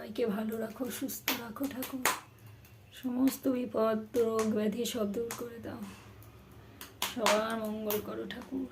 সবাইকে ভালো রাখো, সুস্থ রাখো ঠাকুর। সমস্ত বিপদ, রোগ, ব্যাধি সব দূর করে দাও। সবার মঙ্গল করো ঠাকুর।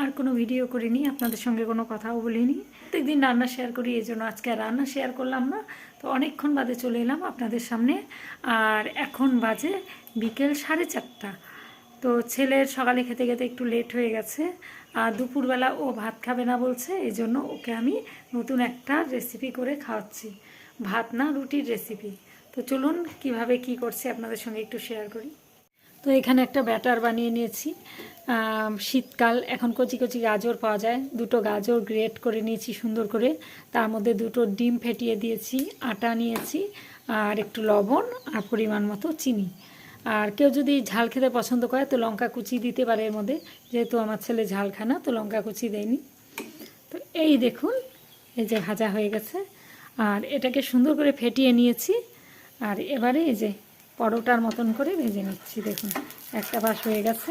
আর কোনো ভিডিও করিনি, আপনাদের সঙ্গে কোনো কথাও বলিনি। প্রত্যেকদিন রান্না শেয়ার করি এই জন্য আজকে রান্না শেয়ার করলাম না। তো অনেকক্ষণ বাদে চলে এলাম আপনাদের সামনে। আর এখন বাজে বিকেল সাড়ে চারটা। তো ছেলের সকালে খেতে খেতে একটু লেট হয়ে গেছে। আর দুপুরবেলা ও ভাত খাবে না বলছে এই জন্য ওকে আমি নতুন একটা রেসিপি করে খাওয়াচ্ছি। ভাত না রুটির রেসিপি তো চলুন কীভাবে কি করছি আপনাদের সঙ্গে একটু শেয়ার করি। তো এখানে একটা ব্যাটার বানিয়ে নিয়েছি। শীতকাল, এখন কচি কচি গাজর পাওয়া যায়। দুটো গাজর গ্রেট করে নিয়েছি সুন্দর করে। তার মধ্যে দুটো ডিম ফেটিয়ে দিয়েছি, আটা নিয়েছি, আর একটু লবণ আর পরিমাণ মতো চিনি। আর কেউ যদি ঝাল খেতে পছন্দ করে, তো লঙ্কা কুচি দিতে পারে এর মধ্যে। যেহেতু আমার ছেলে ঝাল খায় না তো লঙ্কা কুচি দেয়নি। তো এই দেখুন, এই যে ভাজা হয়ে গেছে। আর এটাকে সুন্দর করে ফেটিয়ে নিয়েছি। আর এবারে এই যে পরোটার মতন করে ভেজে নিচ্ছি, দেখুন। একটা পাশ হয়ে গেছে,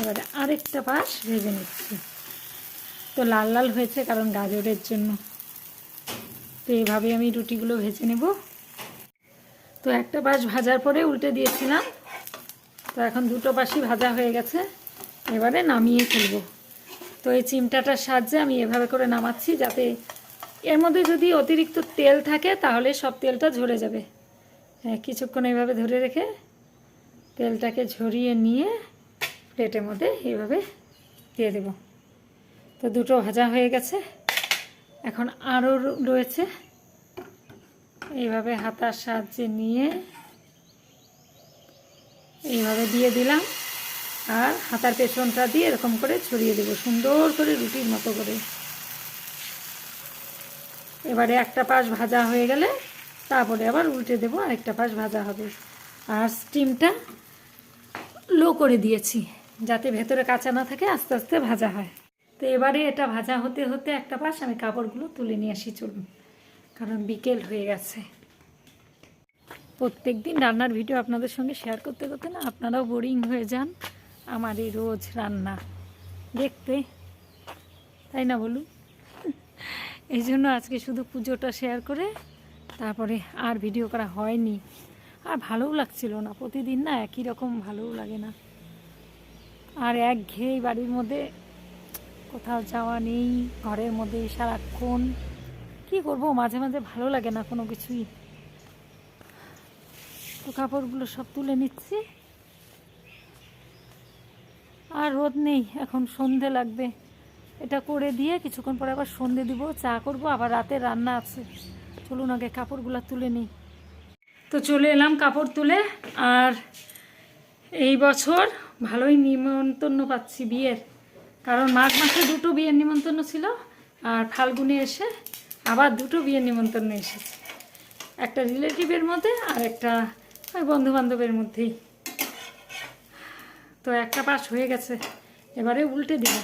এবারে আরেকটা পাশ ভেজে নিচ্ছি। তো লাল লাল হয়েছে কারণ গাজরের জন্য। তো এইভাবে আমি রুটিগুলো ভেজে নেব। তো একটা পাশ ভাজার পরে উল্টে দিয়েছিলাম। তো এখন দুটো পাশই ভাজা হয়ে গেছে, এবারে নামিয়ে ফেলব। তো এই চিমটাটার সাহায্যে আমি এভাবে করে নামাচ্ছি যাতে এর মধ্যে যদি অতিরিক্ত তেল থাকে তাহলে সব তেলটা ঝরে যাবে। কিছুক্ষণ এইভাবে ধরে রেখে তেলটাকে ঝরিয়ে নিয়ে প্লেটের মধ্যে এইভাবে দিয়ে দেব। তো দুটো ভাজা হয়ে গেছে। এখন আরও রয়েছে। এইভাবে হাতার সাহায্যে নিয়ে এইভাবে দিয়ে দিলাম। আর হাতার পেছনটা দিয়ে এরকম করে ছড়িয়ে দেবো, সুন্দর করে রুটির মতো করে। এবারে একটা পাশ ভাজা হয়ে গেলে তারপরে আবার উল্টে দেবো, আরেকটা পাশ ভাজা হবে। আর স্টিমটা লো করে দিয়েছি, যাতে ভেতরে কাঁচা না থাকে, আস্তে আস্তে ভাজা হয়। তো এবারে এটা ভাজা হতে হতে একটা পাশ আমি কাপড়গুলো তুলে নিয়ে আসি, চলুন। কারণ বিকেল হয়ে গেছে। প্রত্যেক দিন রান্নার ভিডিও আপনাদের সঙ্গে শেয়ার করতে করতে না আপনারাও বোরিং হয়ে যান আমার এই রোজ রান্না। দেখতে, তাই না বলুন? এই জন্য আজকে শুধু পুজোটা শেয়ার করে তারপরে আর ভিডিও করা হয়নি। আর ভালোও লাগছিল না, প্রতিদিন না একই রকম ভালোও লাগে না। আর এক ঘেয়ে বাড়ির মধ্যে কোথাও যাওয়া নেই, ঘরের মধ্যে সারাক্ষণ। কি করব, মাঝে মাঝে ভালো লাগে না কোনো কিছুই। তো কাপড়গুলো সব তুলে নিচ্ছি। আর রোদ নেই, এখন সন্ধে লাগবে। এটা করে দিয়ে কিছুক্ষণ পরে আবার সন্ধে দিব, চা করব, আবার রাতে রান্না আছে। চলুন আগে কাপড়গুলো তুলে নিই। তো চলে এলাম কাপড় তুলে, আর এই বছর ভালোই নিমন্ত্রণ পাচ্ছি বিয়ের। কারণ মাঘ মাসে দুটো বিয়ের নিমন্ত্রণ ছিল, আর ফাল্গুনে এসে আবার দুটো বিয়ের নিমন্ত্রণ এসেছে। একটা রিলেটিভের মধ্যে আর একটা ওই বন্ধু বান্ধবের মধ্যেই। তো একটা পাশ হয়ে গেছে, এবারে উল্টে দিব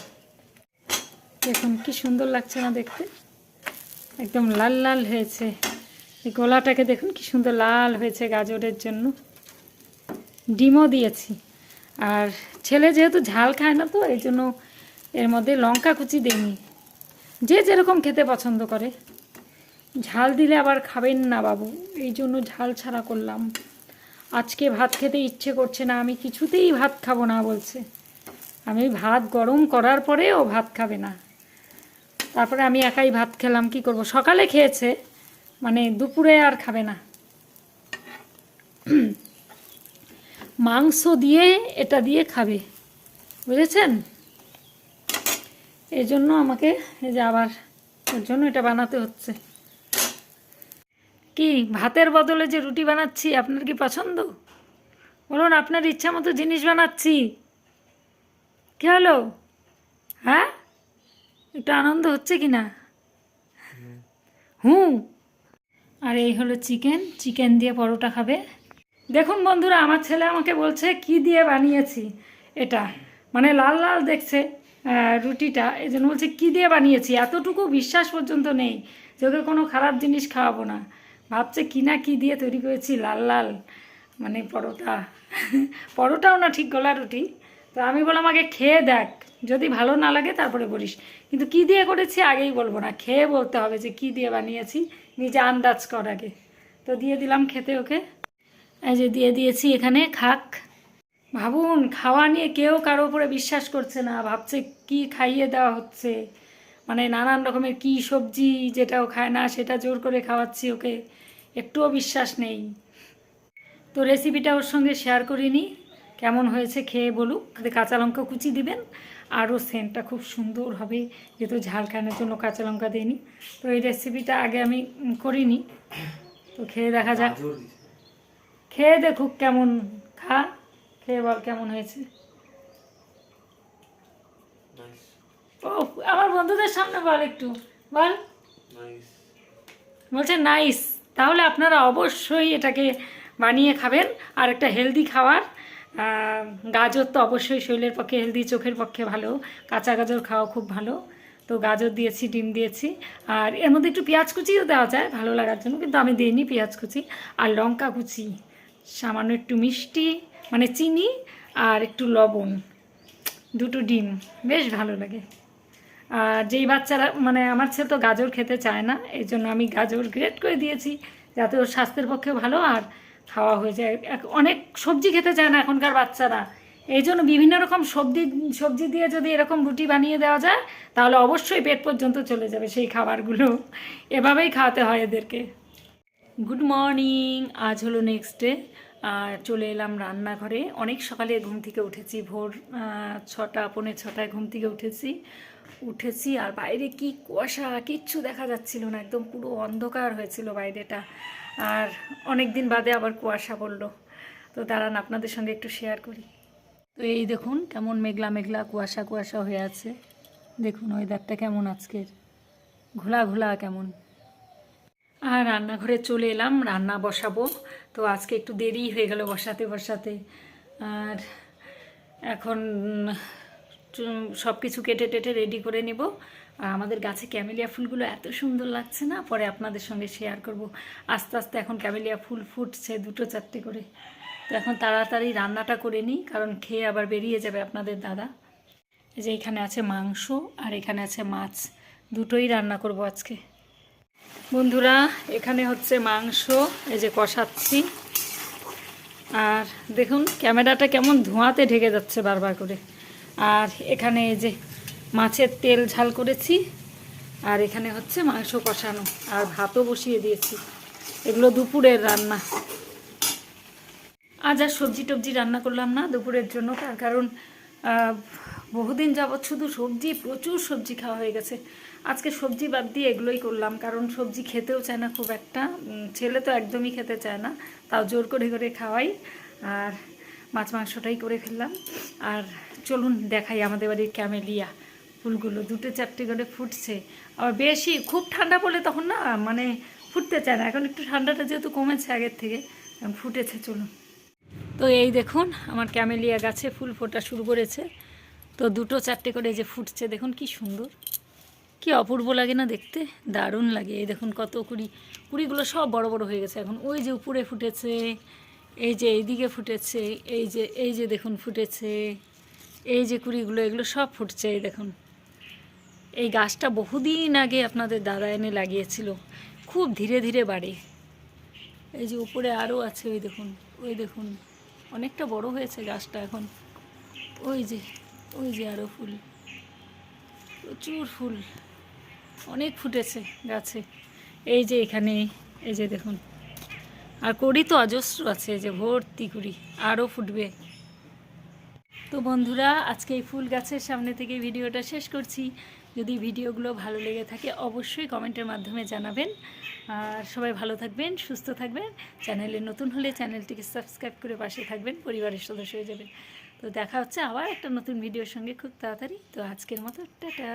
দেখুন কি সুন্দর লাগছে না দেখতে। একদম লাল লাল হয়েছে। এই গোলাটাকে দেখুন কি সুন্দর লাল হয়েছে গাজরের জন্য। ডিমও দিয়েছি। আর ছেলে যেহেতু ঝাল খায় না তো, এই জন্য এর মধ্যে লঙ্কা কুচি দেয়নি যে যেরকম খেতে পছন্দ করে। ঝাল দিলে আবার খাবেন না বাবু, এই জন্য ঝাল ছাড়া করলাম। আজকে ভাত খেতে ইচ্ছে করছে না, আমি কিছুতেই ভাত খাব না বলছে। আমি ভাত গরম করার পরে ও ভাত খাবে না। তারপরে আমি একাই ভাত খেলাম, কি করব? সকালে খেয়েছে মানে দুপুরে আর খাবে না। মাংস দিয়ে এটা দিয়ে খাবে, বুঝেছেন? এই জন্য আমাকে এই যে আবার এর জন্য এটা বানাতে হচ্ছে। কি, ভাতের বদলে যে রুটি বানাচ্ছি, আপনার কি পছন্দ? বলুন, আপনার ইচ্ছা মতো জিনিস বানাচ্ছি। কি হলো? হ্যাঁ? একটু আনন্দ হচ্ছে কি না? হুম। আর এই হলো চিকেন। চিকেন দিয়ে পরোটা খাবে। দেখুন বন্ধুরা, আমার ছেলে আমাকে বলছে, কি দিয়ে বানিয়েছি এটা? মানে লাল লাল দেখছে রুটিটা। এই জন্য বলছে, কী দিয়ে বানিয়েছি? এতটুকু বিশ্বাস পর্যন্ত নেই। যে ওকে কোনো খারাপ জিনিস খাওয়াবো না। ভাবছে, কি না কী দিয়ে তৈরি করেছি? লাল লাল। মানে পরোটা। পরোটাও না ঠিক গলা রুটি। তো আমি বললাম, আগে খেয়ে দেখ। যদি ভালো না লাগে তারপরে বলিস। কিন্তু কি দিয়ে করেছি আগেই বলব না। খেয়ে বলতে হবে যে কি দিয়ে বানিয়েছি। নিজে আন্দাজ কর আগে। তো দিয়ে দিলাম খেতে ওকে। এই যে দিয়ে দিয়েছি এখানে খাক। ভাবুন, খাওয়া নিয়ে কেউ কারও উপরে বিশ্বাস করছে না। ভাবছে কি খাইয়ে দেওয়া হচ্ছে। মানে নানান রকমের কি সবজি যেটাও খায় না, সেটা জোর করে খাওয়াচ্ছি ওকে। একটুও বিশ্বাস নেই। তো রেসিপিটা ওর সঙ্গে শেয়ার করিনি। কেমন হয়েছে খেয়ে বলুক। কাঁচা লঙ্কা কুচি দিবেন আরও সেন্টটা খুব সুন্দর হবে যেহেতু ঝাল খানোর জন্য কাঁচা লঙ্কা দিইনি। তো এই রেসিপিটা আগে আমি করিনি। তো খেয়ে দেখা যাক। খেয়ে দেখুক কেমন খা খেয়ে বল কেমন হয়েছে। ও আমার বন্ধুদের সামনে বল একটু। বল। বলছে নাইস তাহলে আপনারা অবশ্যই এটাকে বানিয়ে খাবেন। আর একটা হেলদি আহ, গাজর তো অবশ্যই শরীরের পক্ষে হেলদি চোখের পক্ষে ভালো। কাঁচা গাজর খাওয়া খুব ভালো। তো গাজর দিয়েছি, ডিম দিয়েছি। আর এর মধ্যে একটু পেঁয়াজ কুচিও দেওয়া যায় ভালো লাগার জন্য, কিন্তু আমি দিইনি পেঁয়াজ কুচি। আর লঙ্কা কুচি, সামান্য একটু মিষ্টি মানে চিনি আর একটু লবণ, দুটো ডিম, বেশ ভালো লাগে। আর যেই বাচ্চারা মানে আমার ছেলে তো গাজর খেতে চায় না, এই জন্য আমি গাজর গ্রেট করে দিয়েছি, যাতে ওর স্বাস্থ্যের পক্ষে ভালো আর খাওয়া হয়ে যায়। অনেক সবজি খেতে চায় না এখনকার বাচ্চারা। এই জন্য বিভিন্ন রকম সবজি সবজি দিয়ে যদি এরকম রুটি বানিয়ে দেওয়া যায়, তাহলে অবশ্যই পেট পর্যন্ত চলে যাবে সেই খাবারগুলো। এভাবেই খাওয়াতে হয় এদেরকে। গুড মর্নিং, আজ হলো নেক্সট ডে। আর চলে এলাম রান্নাঘরে। অনেক সকালে ঘুম থেকে উঠেছি, ভোর ছটা, পৌনে ছটায় ঘুম থেকে উঠেছি। উঠেছি আর বাইরে কি কুয়াশা, কিচ্ছু দেখা যাচ্ছিল না। একদম পুরো অন্ধকার হয়েছিল বাইরেটা। আর অনেক দিন বাদে আবার কুয়াশা পড়ল। তো দাঁড়ান, আপনাদের সঙ্গে একটু শেয়ার করি। তো এই দেখুন, কেমন মেঘলা মেঘলা, কুয়াশা কুয়াশা হয়ে আছে। দেখুন ওয়েদারটা কেমন আজকের। ঘোলা ঘোলা কেমন। আর রান্নাঘরে চলে এলাম, রান্না বসাবো। তো আজকে একটু দেরি হয়ে গেল বসাতে বসাতে। আর এখন সব কিছু কেটে টেটে রেডি করে নিব। আর আমাদের গাছে ক্যামেলিয়া ফুলগুলো এত সুন্দর লাগছে না? পরে আপনাদের সঙ্গে শেয়ার করব। আস্তে আস্তে এখন ক্যামেলিয়া ফুল ফুটছে দুটো চারটে করে। তো এখন তাড়াতাড়ি রান্নাটা করে নিই, কারণ খেয়ে আবার বেরিয়ে যাবে আপনাদের দাদা। যে এখানে আছে মাংস আর এখানে আছে মাছ। দুটোই রান্না করব আজকে। বন্ধুরা, এখানে হচ্ছে মাংস, এই যে কষাচ্ছি। আর দেখুন, ক্যামেরাটা কেমন ধোঁয়াতে ঢেকে যাচ্ছে বারবার করে। আর এখানে এই যে মাছের তেল ঝাল করেছি। আর এখানে হচ্ছে মাংস কষানো। আর ভাতও বসিয়ে দিয়েছি। এগুলো দুপুরের রান্না। আজ আর সবজি টবজি রান্না করলাম না দুপুরের জন্য, তার কারণ বহুদিন যাবৎ শুধু সবজি, প্রচুর সবজি খাওয়া হয়ে গেছে। আজকে সবজি বাদ দিয়ে এগুলোই করলাম, কারণ সবজি খেতেও চায় না খুব একটা। ছেলে তো একদমই খেতে চায় না, তাও জোর করে করে খাওয়াই। আর মাছ মাংসটাই করে ফেললাম। আর চলুন দেখাই আমাদের বাড়ির ক্যামেলিয়া। ফুলগুলো, দুটো চারটে করে ফুটছে। আবার বেশি, খুব ঠান্ডা পড়লে তখন না মানে ফুটতে চায় না। এখন একটু ঠান্ডাটা যেহেতু কমেছে আগের থেকে, এখন ফুটেছে, চলুন। তো এই দেখুন, আমার ক্যামেলিয়া গাছে ফুল ফোটা শুরু করেছে। তো দুটো চারটে করে যে ফুটছে, দেখুন কি সুন্দর। কি অপূর্ব লাগে না দেখতে, দারুণ লাগে। এই দেখুন কত কুড়ি, কুড়িগুলো সব বড় বড় হয়ে গেছে। এখন ওই যে উপরে ফুটেছে, এই যে এইদিকে ফুটেছে, এই যে এই যে দেখুন ফুটেছে, এই যে কুড়িগুলো, এগুলো সব ফুটছে, এই দেখুন। এই গাছটা বহুদিন আগে আপনাদের দাদা এনে লাগিয়েছিল। খুব ধীরে ধীরে বাড়ে। এই যে উপরে আরও আছে, ওই দেখুন ওই দেখুন, অনেকটা বড় হয়েছে গাছটা এখন। ওই যে ওই যে আরও ফুল। প্রচুর ফুল। অনেক ফুটেছে গাছে। এই যে এখানে, এই যে দেখুন। আর কড়ি তো অজস্র আছে যে ভর্তি করি আরও ফুটবে। তো বন্ধুরা, আজকে এই ফুল গাছের সামনে থেকে ভিডিওটা শেষ করছি। যদি ভিডিওগুলো ভালো লেগে থাকে, অবশ্যই কমেন্টের মাধ্যমে জানাবেন। আর সবাই ভালো থাকবেন, সুস্থ থাকবেন। চ্যানেলে নতুন হলে চ্যানেলটিকে সাবস্ক্রাইব করে পাশে থাকবেন, পরিবারের সদস্য হয়ে যাবেন। তো দেখা হচ্ছে আবার একটা নতুন ভিডিওর সঙ্গে খুব তাড়াতাড়ি। তো আজকের মতো, টাটা।